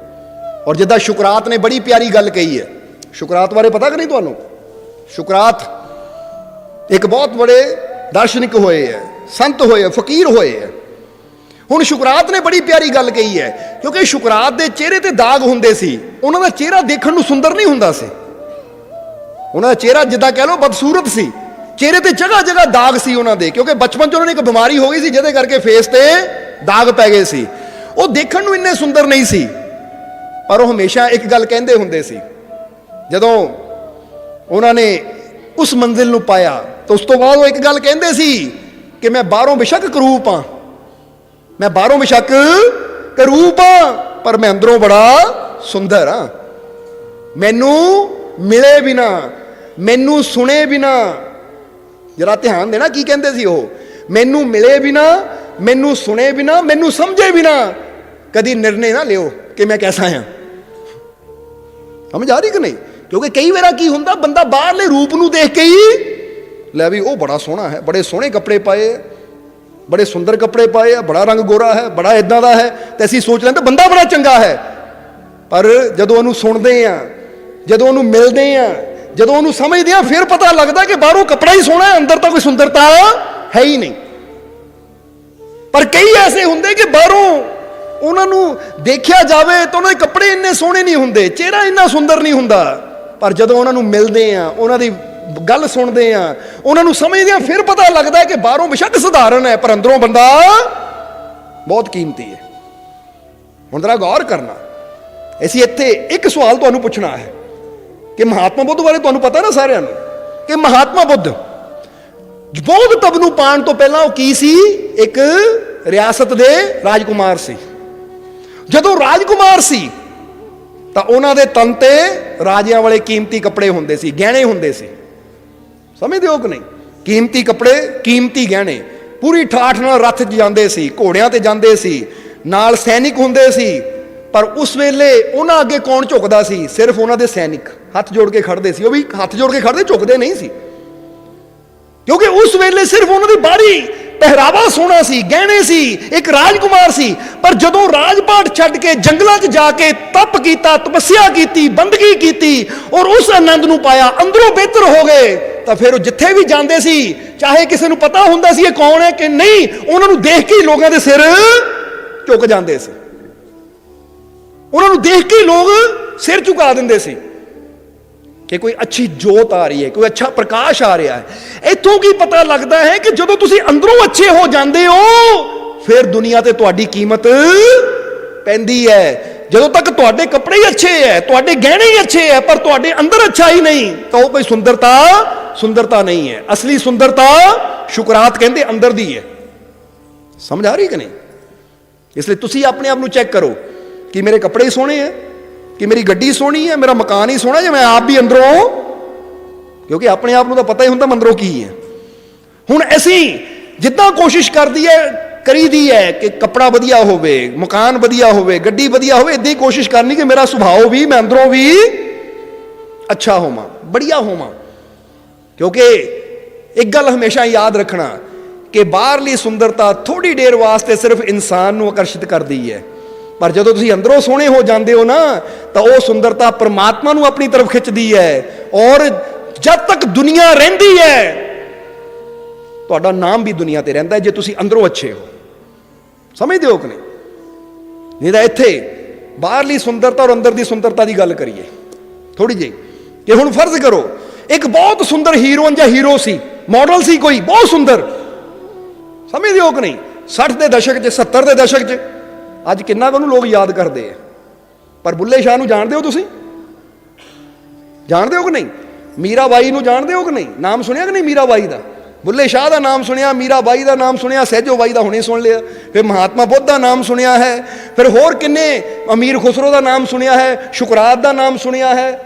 ਔਰ ਜਿੱਦਾਂ ਸ਼ੁਕਰਾਤ ਨੇ ਬੜੀ ਪਿਆਰੀ ਗੱਲ ਕਹੀ ਹੈ, ਸ਼ੁਕਰਾਤ ਬਾਰੇ ਪਤਾ ਕਿ ਨਹੀਂ ਤੁਹਾਨੂੰ? ਸ਼ੁਕਰਾਤ ਇੱਕ ਬਹੁਤ ਬੜੇ ਦਾਰਸ਼ਨਿਕ ਹੋਏ ਹੈ, ਸੰਤ ਹੋਏ ਹੈ, ਫਕੀਰ ਹੋਏ ਹੈ। ਹੁਣ ਸ਼ੁਕਰਾਤ ਨੇ ਬੜੀ ਪਿਆਰੀ ਗੱਲ ਕਹੀ ਹੈ, ਕਿਉਂਕਿ ਸ਼ੁਕਰਾਤ ਦੇ ਚਿਹਰੇ ਤੇ ਦਾਗ ਹੁੰਦੇ ਸੀ, ਉਹਨਾਂ ਦਾ ਚਿਹਰਾ ਦੇਖਣ ਨੂੰ ਸੁੰਦਰ ਨਹੀਂ ਹੁੰਦਾ ਸੀ। ਉਹਨਾਂ ਦਾ ਚਿਹਰਾ ਜਿੱਦਾਂ ਕਹਿ ਲਓ ਬਦਸੂਰਤ ਸੀ, ਚਿਹਰੇ ਤੇ ਜਗ੍ਹਾ ਜਗ੍ਹਾ ਦਾਗ ਸੀ ਉਹਨਾਂ ਦੇ, ਕਿਉਂਕਿ ਬਚਪਨ 'ਚ ਉਹਨਾਂ ਨੂੰ ਇੱਕ ਬਿਮਾਰੀ ਹੋ ਗਈ ਸੀ, ਜਿਹਦੇ ਕਰਕੇ ਫੇਸ ਤੇ ਦਾਗ ਪੈ ਗਏ ਸੀ। ਉਹ ਦੇਖਣ ਨੂੰ ਇੰਨੇ ਸੁੰਦਰ ਨਹੀਂ ਸੀ, ਪਰ ਉਹ ਹਮੇਸ਼ਾ ਇੱਕ ਗੱਲ ਕਹਿੰਦੇ ਹੁੰਦੇ ਸੀ। ਜਦੋਂ ਉਹਨਾਂ ਨੇ ਉਸ ਮੰਜ਼ਿਲ ਨੂੰ ਪਾਇਆ, ਤਾਂ ਉਸ ਤੋਂ ਬਾਅਦ ਉਹ ਇੱਕ ਗੱਲ ਕਹਿੰਦੇ ਸੀ ਕਿ ਮੈਂ ਬਾਹਰੋਂ ਬਿਸ਼ੱਕ ਕਰੂਪ ਹਾਂ। ਮੈਂ ਬਾਹਰੋਂ ਬਿਸ਼ੱਕ ਕਰੂਪ ਹਾਂ, ਪਰ ਮੈਂ ਅੰਦਰੋਂ ਬੜਾ ਸੁੰਦਰ ਹਾਂ। ਮੈਨੂੰ ਮਿਲੇ ਬਿਨਾ, ਮੈਨੂੰ ਸੁਣੇ ਬਿਨਾ, ਜਰਾ ਧਿਆਨ ਦੇਣਾ ਕੀ ਕਹਿੰਦੇ ਸੀ ਉਹ। ਮੈਨੂੰ ਮਿਲੇ ਬਿਨਾ ਮੈਨੂੰ ਸੁਣੇ ਬਿਨਾ, ਮੈਨੂੰ ਸਮਝੇ ਬਿਨਾ ਕਦੀ ਨਿਰਣੇ ਨਾ ਲਿਓ ਕਿ ਮੈਂ ਕੈਸਾ ਹਾਂ। ਸਮਝ ਆ ਰਹੀ ਕਿ ਨਹੀਂ? ਕਿਉਂਕਿ ਕਈ ਵਾਰਾ ਕੀ ਹੁੰਦਾ, ਬੰਦਾ ਬਾਹਰਲੇ ਰੂਪ ਨੂੰ ਦੇਖ ਕੇ ਹੀ ਲੈ ਵੀ ਉਹ ਬੜਾ ਸੋਹਣਾ ਹੈ, ਬੜੇ ਸੋਹਣੇ ਕੱਪੜੇ ਪਾਏ ਬੜੇ ਸੁੰਦਰ ਕੱਪੜੇ ਪਾਏ ਆ, ਬੜਾ ਰੰਗ ਗੋਰਾ ਹੈ, ਬੜਾ ਇਦਾਂ ਦਾ ਹੈ ਤੇ ਅਸੀਂ ਸੋਚ ਲੈਂਦੇ ਬੰਦਾ ਬੜਾ ਚੰਗਾ ਹੈ। ਪਰ ਜਦੋਂ ਉਹਨੂੰ ਸੁਣਦੇ ਆ ਜਦੋਂ ਉਹਨੂੰ ਮਿਲਦੇ ਆ ਜਦੋਂ ਉਹਨੂੰ ਸਮਝਦੇ ਆ ਫਿਰ ਪਤਾ ਲੱਗਦਾ ਕਿ ਬਾਹਰੋਂ ਕੱਪੜਾ ਹੀ ਸੋਹਣਾ ਹੈ, ਅੰਦਰ ਤਾਂ ਕੋਈ ਸੁੰਦਰਤਾ ਹੈ ਹੀ ਨਹੀਂ। ਪਰ ਕਈ ਐਸੇ ਹੁੰਦੇ ਕਿ ਬਾਹਰੋਂ ਉਹਨਾਂ ਨੂੰ ਦੇਖਿਆ ਜਾਵੇ ਤਾਂ ਉਹਨਾਂ ਦੇ ਕੱਪੜੇ ਇੰਨੇ ਸੋਹਣੇ ਨਹੀਂ ਹੁੰਦੇ, ਚਿਹਰਾ ਇੰਨਾ ਸੁੰਦਰ ਨਹੀਂ ਹੁੰਦਾ। ਪਰ ਜਦੋਂ ਉਹਨਾਂ ਨੂੰ ਮਿਲਦੇ ਆ, ਉਹਨਾਂ ਦੀ ਗੱਲ ਸੁਣਦੇ ਆ, ਉਹਨਾਂ ਨੂੰ ਸਮਝਦੇ ਆ, ਫਿਰ ਪਤਾ ਲੱਗਦਾ ਕਿ ਬਾਹਰੋਂ ਬਿਸ਼ੱਕ ਸਧਾਰਨ ਹੈ, ਪਰ ਅੰਦਰੋਂ ਬੰਦਾ ਬਹੁਤ ਕੀਮਤੀ ਹੈ। ਹੁਣ ਜਰਾ ਗੌਰ ਕਰਨਾ। ਅਸੀਂ ਇੱਥੇ ਇੱਕ ਸਵਾਲ ਤੁਹਾਨੂੰ ਪੁੱਛਣਾ ਹੈ ਕਿ ਮਹਾਤਮਾ ਬੁੱਧ ਬਾਰੇ ਤੁਹਾਨੂੰ ਪਤਾ ਨਾ ਸਾਰਿਆਂ ਨੂੰ ਕਿ ਮਹਾਤਮਾ ਬੁੱਧ ਬੌਧ ਤਬ ਨੂੰ ਪਾਣ ਤੋਂ ਪਹਿਲਾਂ ਉਹ ਕੀ ਸੀ? ਇੱਕ ਰਿਆਸਤ ਦੇ ਰਾਜਕੁਮਾਰ ਸੀ। ਜਦੋਂ ਰਾਜਕੁਮਾਰ ਸੀ, ਤਾਂ ਉਹਨਾਂ ਦੇ ਤਨ ਤੇ ਰਾਜਿਆਂ ਵਾਲੇ ਕੀਮਤੀ ਕੱਪੜੇ ਹੁੰਦੇ ਸੀ, ਗਹਿਣੇ ਹੁੰਦੇ ਸੀ। ਸਮਝਦੇ ਹੋ ਕਿ ਨਹੀਂ? ਕੀਮਤੀ ਕੱਪੜੇ, ਕੀਮਤੀ ਗਹਿਣੇ। ਪੂਰੀ ਠਾਠ ਨਾਲ ਰੱਥ ਜਾਂਦੇ ਸੀ, ਘੋੜਿਆਂ ਤੇ ਜਾਂਦੇ ਸੀ, ਨਾਲ ਸੈਨਿਕ ਹੁੰਦੇ ਸੀ। ਪਰ ਉਸ ਵੇਲੇ ਉਹਨਾਂ ਅੱਗੇ ਕੌਣ ਝੁਕਦਾ ਸੀ? ਸਿਰਫ ਉਹਨਾਂ ਦੇ ਸੈਨਿਕ। ਹੱਥ ਜੋੜ ਕੇ ਖੜਦੇ ਸੀ। ਉਹ ਵੀ ਹੱਥ ਜੋੜ ਕੇ ਖੜਦੇ ਝੁਕਦੇ ਨਹੀਂ ਸੀ। ਕਿਉਂਕਿ ਉਸ ਵੇਲੇ ਸਿਰਫ ਉਹਨਾਂ ਦੀ ਬਾੜੀ, ਪਹਿਰਾਵਾ ਸੋਹਣਾ ਸੀ, ਗਹਿਣੇ ਸੀ, ਇੱਕ ਰਾਜਕੁਮਾਰ ਸੀ। ਪਰ ਜਦੋਂ ਰਾਜਪਾਟ ਛੱਡ ਕੇ ਜੰਗਲਾਂ 'ਚ ਜਾ ਕੇ ਤਪ ਕੀਤਾ, ਤਪੱਸਿਆ ਕੀਤੀ, ਬੰਦਗੀ ਕੀਤੀ ਔਰ ਉਸ ਆਨੰਦ ਨੂੰ ਪਾਇਆ, ਅੰਦਰੋਂ ਬਿਹਤਰ ਹੋ ਗਏ, ਤਾਂ ਫਿਰ ਉਹ ਜਿੱਥੇ ਵੀ ਜਾਂਦੇ ਸੀ, ਚਾਹੇ ਕਿਸੇ ਨੂੰ ਪਤਾ ਹੁੰਦਾ ਸੀ ਇਹ ਕੌਣ ਹੈ ਕਿ ਨਹੀਂ, ਉਹਨਾਂ ਨੂੰ ਦੇਖ ਕੇ ਲੋਕਾਂ ਦੇ ਸਿਰ ਝੁਕ ਜਾਂਦੇ ਸੀ। ਉਹਨਾਂ ਨੂੰ ਦੇਖ ਕੇ ਲੋਕ ਸਿਰ ਝੁਕਾ ਦਿੰਦੇ ਸੀ। ਕਿ ਕੋਈ ਅੱਛੀ ਜੋਤ ਆ ਰਹੀ ਹੈ, ਕੋਈ ਅੱਛਾ ਪ੍ਰਕਾਸ਼ ਆ ਰਿਹਾ ਹੈ। ਇੱਥੋਂ ਕੀ ਪਤਾ ਲੱਗਦਾ ਹੈ ਕਿ ਜਦੋਂ ਤੁਸੀਂ ਅੰਦਰੋਂ ਅੱਛੇ ਹੋ ਜਾਂਦੇ ਹੋ, ਫਿਰ ਦੁਨੀਆ ਤੇ ਤੁਹਾਡੀ ਕੀਮਤ ਪੈਂਦੀ ਹੈ। ਜਦੋਂ ਤੱਕ ਤੁਹਾਡੇ ਕੱਪੜੇ ਹੀ ਅੱਛੇ ਹੈ, ਤੁਹਾਡੇ ਗਹਿਣੇ ਹੀ ਅੱਛੇ ਹੈ, ਪਰ ਤੁਹਾਡੇ ਅੰਦਰ ਅੱਛਾ ਹੀ ਨਹੀਂ, ਤਾਂ ਉਹ ਕੋਈ ਸੁੰਦਰਤਾ ਸੁੰਦਰਤਾ ਨਹੀਂ ਹੈ। ਅਸਲੀ ਸੁੰਦਰਤਾ ਸ਼ੁਕਰਾਤ ਕਹਿੰਦੇ ਅੰਦਰ ਦੀ ਹੈ। ਸਮਝ ਆ ਰਹੀ ਕਿ ਨਹੀਂ? ਇਸ ਲਈ ਤੁਸੀਂ ਆਪਣੇ ਆਪ ਨੂੰ ਚੈੱਕ ਕਰੋ ਕਿ ਮੇਰੇ ਕੱਪੜੇ ਸੋਹਣੇ ਹੈ ਕਿ ਮੇਰੀ ਗੱਡੀ ਸੋਹਣੀ ਹੈ, ਮੇਰਾ ਮਕਾਨ ਹੀ ਸੋਹਣਾ ਜੇ ਮੈਂ ਆਪ ਵੀ ਅੰਦਰੋਂ ਕਿਉਂਕਿ ਆਪਣੇ ਆਪ ਨੂੰ ਤਾਂ ਪਤਾ ਹੀ ਹੁੰਦਾ ਮੰਦਰੋਂ ਕੀ ਹੈ। ਹੁਣ ਅਸੀਂ ਜਿੱਦਾਂ ਕੋਸ਼ਿਸ਼ ਕਰਦੀ ਹੈ, ਕਰੀਦੀ ਹੈ ਕਿ ਕੱਪੜਾ ਵਧੀਆ ਹੋਵੇ, ਮਕਾਨ ਵਧੀਆ ਹੋਵੇ, ਗੱਡੀ ਵਧੀਆ ਹੋਵੇ ਇਦਾਂ ਹੀ ਕੋਸ਼ਿਸ਼ ਕਰਨੀ ਕਿ ਮੇਰਾ ਸੁਭਾਅ ਵੀ, ਮੈਂ ਅੰਦਰੋਂ ਵੀ ਅੱਛਾ ਹੋਵਾਂ ਬੜੀਆ ਹੋਵਾਂ। ਕਿਉਂਕਿ ਇੱਕ ਗੱਲ ਹਮੇਸ਼ਾ ਯਾਦ ਰੱਖਣਾ ਕਿ ਬਾਹਰਲੀ ਸੁੰਦਰਤਾ ਥੋੜੀ ਦੇਰ ਵਾਸਤੇ ਸਿਰਫ ਇਨਸਾਨ ਨੂੰ ਆਕਰਸ਼ਿਤ ਕਰਦੀ ਹੈ। ਪਰ ਜਦੋਂ ਤੁਸੀਂ ਅੰਦਰੋਂ ਸੋਹਣੇ ਹੋ ਜਾਂਦੇ ਹੋ ਨਾ, ਤਾਂ ਉਹ ਸੁੰਦਰਤਾ ਪਰਮਾਤਮਾ ਨੂੰ ਆਪਣੀ ਤਰਫ ਖਿੱਚਦੀ ਹੈ ਔਰ ਜਦ ਤੱਕ ਦੁਨੀਆ ਰਹਿੰਦੀ ਹੈ, ਤੁਹਾਡਾ ਨਾਮ ਵੀ ਦੁਨੀਆ ਤੇ ਰਹਿੰਦਾ ਹੈ ਜੇ ਤੁਸੀਂ ਅੰਦਰੋਂ ਅੱਛੇ ਹੋ। ਸਮਝਦੇ ਹੋ ਕਿ ਨਹੀਂ? ਨਹੀਂ ਤਾਂ ਇੱਥੇ ਬਾਹਰਲੀ ਸੁੰਦਰਤਾ ਔਰ ਅੰਦਰ ਦੀ ਸੁੰਦਰਤਾ ਦੀ ਗੱਲ ਕਰੀਏ। ਥੋੜੀ ਜਿਹੀ ਕਿ ਹੁਣ ਫਰਜ਼ ਕਰੋ, ਇੱਕ ਬਹੁਤ ਸੁੰਦਰ ਹੀਰੋਇਨ ਜਾਂ ਹੀਰੋ ਸੀ, ਮਾਡਲ ਸੀ ਕੋਈ, ਬਹੁਤ ਸੁੰਦਰ। ਸਮਝਦੇ ਹੋ ਕਿ ਨਹੀਂ? 60 ਦੇ ਦਸ਼ਕ 'ਚ 70 ਦੇ ਦਸ਼ਕ 'ਚ। ਅੱਜ ਕਿੰਨਾ ਕੁ ਉਹਨੂੰ ਲੋਕ ਯਾਦ ਕਰਦੇ ਆ? ਪਰ ਬੁੱਲੇ ਸ਼ਾਹ ਨੂੰ ਜਾਣਦੇ ਹੋ ਤੁਸੀਂ? ਜਾਣਦੇ ਹੋ ਕਿ ਨਹੀਂ? ਮੀਰਾ ਬਾਈ ਨੂੰ ਜਾਣਦੇ ਹੋ ਕਿ ਨਹੀਂ? ਨਾਮ ਸੁਣਿਆ ਕਿ ਨਹੀਂ ਮੀਰਾ ਬਾਈ ਦਾ? ਬੁੱਲੇ ਸ਼ਾਹ ਦਾ ਨਾਮ ਸੁਣਿਆ ਮੀਰਾ ਬਾਈ ਦਾ ਨਾਮ ਸੁਣਿਆ ਸਹਿਜੋ ਬਾਈ ਦਾ ਹੁਣੇ ਸੁਣ ਲਿਆ। ਫਿਰ ਮਹਾਤਮਾ ਬੁੱਧ ਦਾ ਨਾਮ ਸੁਣਿਆ ਹੈ। ਫਿਰ ਹੋਰ ਕਿੰਨੇ ਅਮੀਰ ਖੁਸਰੋ ਦਾ ਨਾਮ ਸੁਣਿਆ ਹੈ? ਸ਼ੁਕਰਾਤ ਦਾ ਨਾਮ ਸੁਣਿਆ ਹੈ।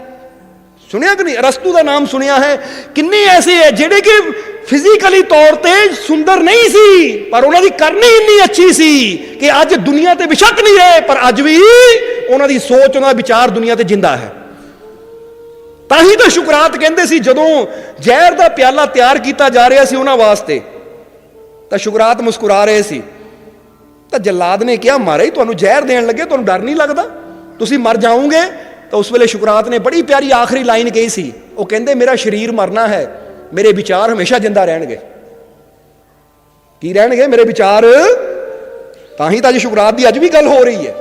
ਸੁਣਿਆ ਕਿ ਨਹੀਂ? ਅਰਸਤੂ ਦਾ ਨਾਮ ਸੁਣਿਆ ਹੈ। ਕਿੰਨੇ ਐਸੇ ਹੈ ਜਿਹੜੇ ਕਿ ਫਿਜ਼ੀਕਲੀ ਤੌਰ ਤੇ ਸੁੰਦਰ ਨਹੀਂ ਸੀ, ਪਰ ਉਹਨਾਂ ਦੀ ਕਰਨੀ ਇੰਨੀ ਅੱਛੀ ਸੀ ਕਿ ਅੱਜ ਦੁਨੀਆ ਤੇ ਬਿਸ਼ੱਕ ਨਹੀਂ ਰਹੇ ਪਰ ਅੱਜ ਵੀ ਉਹਨਾਂ ਦੀ ਸੋਚ, ਉਹਨਾਂ ਦਾ ਵਿਚਾਰ ਦੁਨੀਆ ਤੇ ਜਿੰਦਾ ਹੈ। ਤਾਂ ਹੀ ਤਾਂ ਸ਼ੁਕਰਾਤ ਕਹਿੰਦੇ ਸੀ, ਜਦੋਂ ਜ਼ਹਿਰ ਦਾ ਪਿਆਲਾ ਤਿਆਰ ਕੀਤਾ ਜਾ ਰਿਹਾ ਸੀ ਉਹਨਾਂ ਵਾਸਤੇ, ਤਾਂ ਸ਼ੁਕਰਾਤ ਮੁਸਕਰਾ ਰਹੇ ਸੀ। ਤਾਂ ਜਲਾਦ ਨੇ ਕਿਹਾ, ਮਾਰੇ, ਤੁਹਾਨੂੰ ਜ਼ਹਿਰ ਦੇਣ ਲੱਗੇ, ਤੁਹਾਨੂੰ ਡਰ ਨਹੀਂ ਲੱਗਦਾ? ਤੁਸੀਂ ਮਰ ਜਾਓਗੇ? ਤਾਂ ਉਸ ਵੇਲੇ ਸ਼ੁਕਰਾਤ ਨੇ ਬੜੀ ਪਿਆਰੀ ਆਖਰੀ ਲਾਈਨ ਕਹੀ ਸੀ, ਉਹ ਕਹਿੰਦੇ, ਮੇਰਾ ਸਰੀਰ ਮਰਨਾ ਹੈ ਮੇਰੇ ਵਿਚਾਰ ਹਮੇਸ਼ਾ ਜਿੰਦਾ ਰਹਿਣਗੇ। ਕੀ ਰਹਿਣਗੇ ਮੇਰੇ ਵਿਚਾਰ? ਤਾਂ ਹੀ ਤਾਂ ਅੱਜ ਸ਼ੁਕਰਾਤ ਦੀ ਅੱਜ ਵੀ ਗੱਲ ਹੋ ਰਹੀ ਹੈ।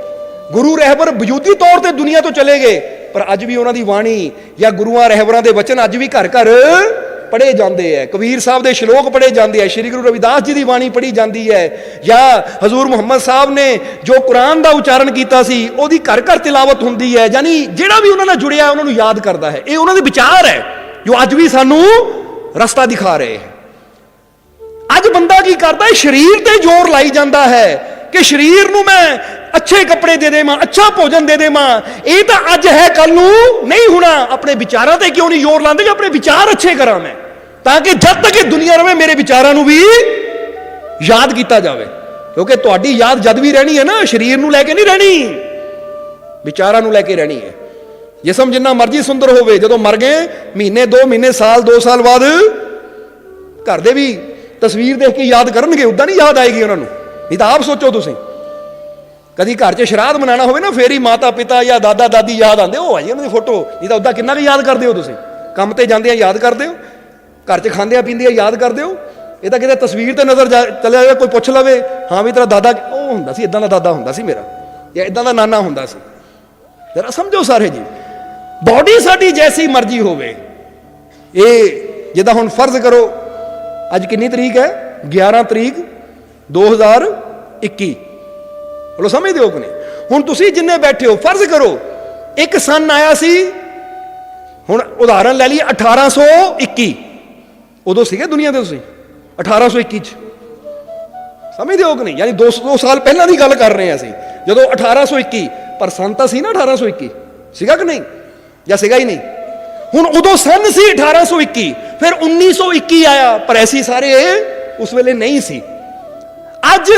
ਗੁਰੂ ਰਹਿਬਰ ਵਜੂਦੀ ਤੌਰ ਤੇ ਦੁਨੀਆ ਤੋਂ ਚਲੇ ਗਏ, ਪਰ ਅੱਜ ਵੀ ਉਹਨਾਂ ਦੀ ਬਾਣੀ ਜਾਂ ਗੁਰੂਆਂ ਰਹਿਬਰਾਂ ਦੇ ਵਚਨ ਅੱਜ ਵੀ ਘਰ ਘਰ ਪੜ੍ਹੇ ਜਾਂਦੇ ਹੈ। ਕਬੀਰ ਸਾਹਿਬ ਦੇ ਸ਼ਲੋਕ ਪੜ੍ਹੇ ਜਾਂਦੇ ਹੈ, ਸ੍ਰੀ ਗੁਰੂ ਰਵਿਦਾਸ ਜੀ ਦੀ ਬਾਣੀ ਪੜ੍ਹੀ ਜਾਂਦੀ ਹੈ ਜਾਂ ਹਜ਼ੂਰ ਮੁਹੰਮਦ ਸਾਹਿਬ ਨੇ ਜੋ ਕੁਰਾਨ ਦਾ ਉਚਾਰਨ ਕੀਤਾ ਸੀ, ਉਹਦੀ ਘਰ ਘਰ ਤਿਲਾਵਤ ਹੁੰਦੀ ਹੈ। ਯਾਨੀ ਜਿਹੜਾ ਵੀ ਉਹਨਾਂ ਨਾਲ ਜੁੜਿਆ, ਉਹਨਾਂ ਨੂੰ ਯਾਦ ਕਰਦਾ ਹੈ। ਇਹ ਉਹਨਾਂ ਦੇ ਵਿਚਾਰ ਹੈ, ਜੋ ਅੱਜ ਵੀ ਸਾਨੂੰ ਰਸਤਾ ਦਿਖਾ ਰਹੇ ਹੈ। ਅੱਜ ਬੰਦਾ ਕੀ ਕਰਦਾ ਹੈ? ਸਰੀਰ ਤੇ ਜ਼ੋਰ ਲਾਈ ਜਾਂਦਾ ਹੈ ਕਿ ਸਰੀਰ ਨੂੰ ਮੈਂ ਅੱਛੇ ਕੱਪੜੇ ਦੇ ਦੇਵਾਂ, ਅੱਛਾ ਭੋਜਨ ਦੇ ਦੇਵਾਂ। ਇਹ ਤਾਂ ਅੱਜ ਹੈ ਕੱਲ ਨੂੰ ਨਹੀਂ ਹੋਣਾ। ਆਪਣੇ ਵਿਚਾਰਾਂ ਤੇ ਕਿਉਂ ਨਹੀਂ ਜ਼ੋਰ ਲਾਉਂਦੇ? ਕਿ ਆਪਣੇ ਵਿਚਾਰ ਅੱਛੇ ਕਰਾਂ ਮੈਂ। ਤਾਂ ਕਿ ਜਦ ਤੱਕ ਇਹ ਦੁਨੀਆ ਰਵੇ, ਮੇਰੇ ਵਿਚਾਰਾਂ ਨੂੰ ਵੀ ਯਾਦ ਕੀਤਾ ਜਾਵੇ। ਕਿਉਂਕਿ ਤੁਹਾਡੀ ਯਾਦ ਜਦ ਵੀ ਰਹਿਣੀ ਹੈ ਨਾ, ਸਰੀਰ ਨੂੰ ਲੈ ਕੇ ਨਹੀਂ ਰਹਿਣੀ। ਵਿਚਾਰਾਂ ਨੂੰ ਲੈ ਕੇ ਰਹਿਣੀ ਹੈ। ਜਿਸਮ ਜਿੰਨਾ ਮਰਜ਼ੀ ਸੁੰਦਰ ਹੋਵੇ, ਜਦੋਂ ਮਰ ਗਏ, ਮਹੀਨੇ 2 ਮਹੀਨੇ ਸਾਲ 2 ਸਾਲ ਬਾਅਦ ਘਰ ਦੇ ਵੀ ਤਸਵੀਰ ਦੇਖ ਕੇ ਯਾਦ ਕਰਨਗੇ ਉਦਾਂ ਨਹੀਂ ਯਾਦ ਆਏਗੀ ਉਹਨਾਂ ਨੂੰ। ਨਹੀਂ ਤਾਂ ਆਪ ਸੋਚੋ ਤੁਸੀਂ। ਕਦੀ ਘਰ 'ਚ ਸ਼ਰਾਧ ਮਨਾਣਾ ਹੋਵੇ ਨਾ, ਫੇਰ ਹੀ ਮਾਤਾ ਪਿਤਾ ਜਾਂ ਦਾਦਾ ਦਾਦੀ ਯਾਦ ਆਉਂਦੇ, ਉਹ ਆਈ ਉਹਨਾਂ ਦੀ ਫੋਟੋ। ਨਹੀਂ ਤਾਂ ਉਦਾਂ ਕਿੰਨਾ ਕੁ ਯਾਦ ਕਰਦੇ ਹੋ ਤੁਸੀਂ? ਕੰਮ ਤੇ ਜਾਂਦੇ ਆ ਯਾਦ ਕਰਦੇ ਹੋ? ਘਰ 'ਚ ਖਾਂਦੇ ਆ ਪੀਂਦੇ ਆ ਯਾਦ ਕਰਦੇ ਹੋ? ਇਹ ਤਾਂ ਕਿਤੇ ਤਸਵੀਰ ਤੇ ਨਜ਼ਰ ਜਾ- ਚਲਿਆ ਜਾਵੇ ਕੋਈ ਪੁੱਛ ਲਵੇ, ਹਾਂ ਵੀ ਤੇਰਾ ਦਾਦਾ ਉਹ ਹੁੰਦਾ ਸੀ ਇਦਾਂ ਦਾ ਦਾਦਾ ਹੁੰਦਾ ਸੀ ਮੇਰਾ, ਜਾਂ ਇਦਾਂ ਦਾ ਨਾਨਾ ਹੁੰਦਾ ਸੀ। ਜਰਾ ਸਮਝੋ ਸਾਰੇ ਜੀ। ਬਾਡੀ ਸਾਡੀ ਜੈਸੀ ਮਰਜ਼ੀ ਹੋਵੇ। ਇਹ ਜਿੱਦਾਂ ਹੁਣ ਫਰਜ਼ ਕਰੋ, ਅੱਜ ਕਿੰਨੀ ਤਰੀਕ ਹੈ? 11 ਤਰੀਕ 2021 ਬੋਲੋ ਸਮਝਦੇ ਹੋ ਕਿ ਨਹੀਂ? ਹੁਣ ਤੁਸੀਂ ਜਿੰਨੇ ਬੈਠੇ ਹੋ, ਫਰਜ਼ ਕਰੋ, ਇੱਕ ਸਨ ਆਇਆ ਸੀ, ਹੁਣ ਉਦਾਹਰਨ ਲੈ ਲਈਏ 1821 ਉਦੋਂ ਸੀਗੇ ਦੁਨੀਆ ਦੇ ਤੁਸੀਂ 1821 ਚ। ਸਮਝਦੇ ਹੋ ਕਿ ਨਹੀਂ? ਯਾਨੀ 200 ਸਾਲ ਪਹਿਲਾਂ ਦੀ ਗੱਲ ਕਰ ਰਹੇ ਹਾਂ ਅਸੀਂ। ਜਦੋਂ 1821 ਪਰ ਸਨ ਤਾਂ ਸੀ ਨਾ 1821 ਸੀਗਾ ਕਿ ਨਹੀਂ? ਜਾਂ ਸੀਗਾ ਹੀ ਨਹੀਂ। ਹੁਣ ਉਦੋਂ ਸਨ ਸੀ 1821 ਫਿਰ 1921 ਆਇਆ, ਪਰ ਐਸੀ ਸਾਰੇ ਉਸ ਵੇਲੇ ਨਹੀਂ ਸੀ। ਅੱਜ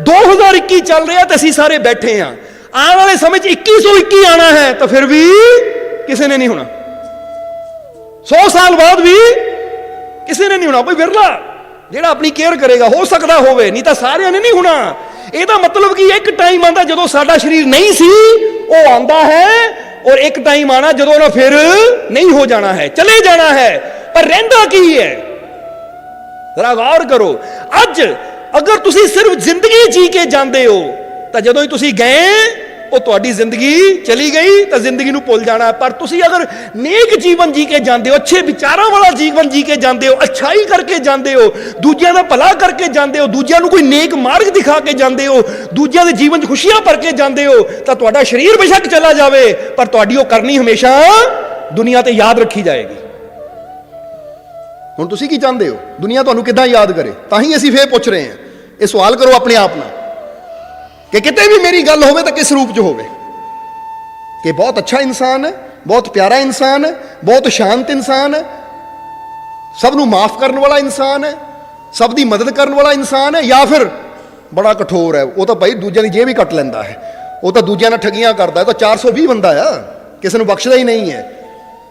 2021 ਚੱਲ ਰਿਹਾ ਤੇ ਅਸੀਂ ਸਾਰੇ ਬੈਠੇ ਆ ਆਉਣ ਵਾਲੇ ਸਮੇਂ 'ਚ 2121 ਆਣਾ ਹੈ, ਤਾਂ ਫਿਰ ਵੀ ਕਿਸੇ ਨੇ ਨਹੀਂ ਹੋਣਾ। 100 ਸਾਲ ਬਾਅਦ ਵੀ ਕਿਸੇ ਨੇ ਨਹੀਂ ਹੋਣਾ। ਕੋਈ ਵਿਰਲਾ, ਜਿਹੜਾ ਆਪਣੀ ਕੇਅਰ ਕਰੇਗਾ, ਹੋ ਸਕਦਾ ਹੋਵੇ, ਨਹੀਂ ਤਾਂ ਸਾਰਿਆਂ ਨੇ ਨਹੀਂ ਹੋਣਾ। ਇਹਦਾ ਮਤਲਬ ਕਿ ਇੱਕ ਟਾਈਮ ਆਂਦਾ ਜਦੋਂ ਸਾਡਾ ਸਰੀਰ ਨਹੀਂ ਸੀ, ਉਹ ਆਂਦਾ ਹੈ ਔਰ ਇੱਕ ਟਾਈਮ ਆਣਾ ਜਦੋਂ ਉਹ ਫਿਰ ਨਹੀਂ ਹੋ ਜਾਣਾ ਹੈ, ਚਲੇ ਜਾਣਾ ਹੈ। ਪਰ ਰਹਿੰਦਾ ਕੀ ਹੈ? ਜ਼ਰਾ ਗੌਰ ਕਰੋ, ਅੱਜ ਅਗਰ ਤੁਸੀਂ ਸਿਰਫ ਜ਼ਿੰਦਗੀ ਜੀ ਕੇ ਜਾਂਦੇ ਹੋ, ਤਾਂ ਜਦੋਂ ਹੀ ਤੁਸੀਂ ਗਏ ਉਹ ਤੁਹਾਡੀ ਜ਼ਿੰਦਗੀ ਚਲੀ ਗਈ ਤਾਂ ਜ਼ਿੰਦਗੀ ਨੂੰ ਭੁੱਲ ਜਾਣਾ ਪਰ ਤੁਸੀਂ ਅਗਰ ਨੇਕ ਜੀਵਨ ਜੀ ਕੇ ਜਾਂਦੇ ਹੋ, ਅੱਛੇ ਵਿਚਾਰਾਂ ਵਾਲਾ ਜੀਵਨ ਜੀ ਕੇ ਜਾਂਦੇ ਹੋ, ਅੱਛਾਈ ਕਰਕੇ ਜਾਂਦੇ ਹੋ, ਦੂਜਿਆਂ ਦਾ ਭਲਾ ਕਰਕੇ ਜਾਂਦੇ ਹੋ, ਦੂਜਿਆਂ ਨੂੰ ਕੋਈ ਨੇਕ ਮਾਰਗ ਦਿਖਾ ਕੇ ਜਾਂਦੇ ਹੋ, ਦੂਜਿਆਂ ਦੇ ਜੀਵਨ 'ਚ ਖੁਸ਼ੀਆਂ ਭਰ ਕੇ ਜਾਂਦੇ ਹੋ, ਤਾਂ ਤੁਹਾਡਾ ਸਰੀਰ ਬੇਸ਼ੱਕ ਚਲਾ ਜਾਵੇ। ਪਰ ਤੁਹਾਡੀ ਉਹ ਕਰਨੀ ਹਮੇਸ਼ਾ ਦੁਨੀਆ ਤੇ ਯਾਦ ਰੱਖੀ ਜਾਏਗੀ। ਹੁਣ ਤੁਸੀਂ ਕੀ ਚਾਹੁੰਦੇ ਹੋ? ਦੁਨੀਆ ਤੁਹਾਨੂੰ ਕਿੱਦਾਂ ਯਾਦ ਕਰੇ? ਤਾਂ ਹੀ ਅਸੀਂ ਫੇਰ ਪੁੱਛ ਰਹੇ ਹਾਂ। ਇਹ ਸਵਾਲ ਕਰੋ ਆਪਣੇ ਆਪ ਨਾਲ। ਕਿ ਕਿਤੇ ਵੀ ਮੇਰੀ ਗੱਲ ਹੋਵੇ ਤਾਂ ਕਿਸ ਰੂਪ 'ਚ ਹੋਵੇ? ਕਿ ਬਹੁਤ ਅੱਛਾ ਇਨਸਾਨ ਹੈ ਬਹੁਤ ਪਿਆਰਾ ਇਨਸਾਨ ਹੈ ਬਹੁਤ ਸ਼ਾਂਤ ਇਨਸਾਨ ਹੈ ਸਭ ਨੂੰ ਮਾਫ ਕਰਨ ਵਾਲਾ ਇਨਸਾਨ ਹੈ ਸਭ ਦੀ ਮਦਦ ਕਰਨ ਵਾਲਾ ਇਨਸਾਨ ਹੈ ਜਾਂ ਫਿਰ ਬੜਾ ਕਠੋਰ ਹੈ? ਉਹ ਤਾਂ ਭਾਈ ਦੂਜਿਆਂ ਦੀ ਜੇਬ ਹੀ ਕੱਟ ਲੈਂਦਾ ਹੈ। ਉਹ ਤਾਂ ਦੂਜਿਆਂ ਨਾਲ ਠਗੀਆਂ ਕਰਦਾ ਉਹ ਤਾਂ 420 ਬੰਦਾ ਆ। ਕਿਸੇ ਨੂੰ ਬਖਸ਼ਦਾ ਹੀ ਨਹੀਂ ਹੈ।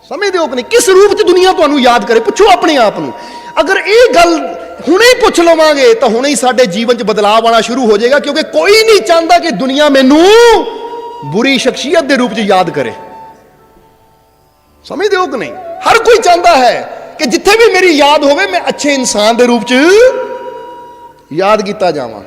ਸਮਝਦੇ ਹੋ ਕਿ ਨਹੀਂ? ਕਿਸ ਰੂਪ 'ਚ ਦੁਨੀਆ ਤੁਹਾਨੂੰ ਯਾਦ ਕਰੇ? ਪੁੱਛੋ ਆਪਣੇ ਆਪ ਨੂੰ। ਅਗਰ ਇਹ ਗੱਲ ਹੁਣੇ ਹੀ ਪੁੱਛ ਲਵਾਂਗੇ, ਤਾਂ ਹੁਣੇ ਹੀ ਸਾਡੇ ਜੀਵਨ 'ਚ ਬਦਲਾਅ ਆਉਣਾ ਸ਼ੁਰੂ ਹੋ ਜਾਏਗਾ, ਕਿਉਂਕਿ ਕੋਈ ਨਹੀਂ ਚਾਹੁੰਦਾ ਕਿ ਦੁਨੀਆ ਮੈਨੂੰ ਬੁਰੀ ਸ਼ਖਸੀਅਤ ਦੇ ਰੂਪ 'ਚ ਯਾਦ ਕਰੇ। ਸਮਝਦੇ ਹੋ ਕਿ ਨਹੀਂ? ਹਰ ਕੋਈ ਚਾਹੁੰਦਾ ਹੈ ਕਿ ਜਿੱਥੇ ਵੀ ਮੇਰੀ ਯਾਦ ਹੋਵੇ, ਮੈਂ ਅੱਛੇ ਇਨਸਾਨ ਦੇ ਰੂਪ 'ਚ ਯਾਦ ਕੀਤਾ ਜਾਵਾਂ।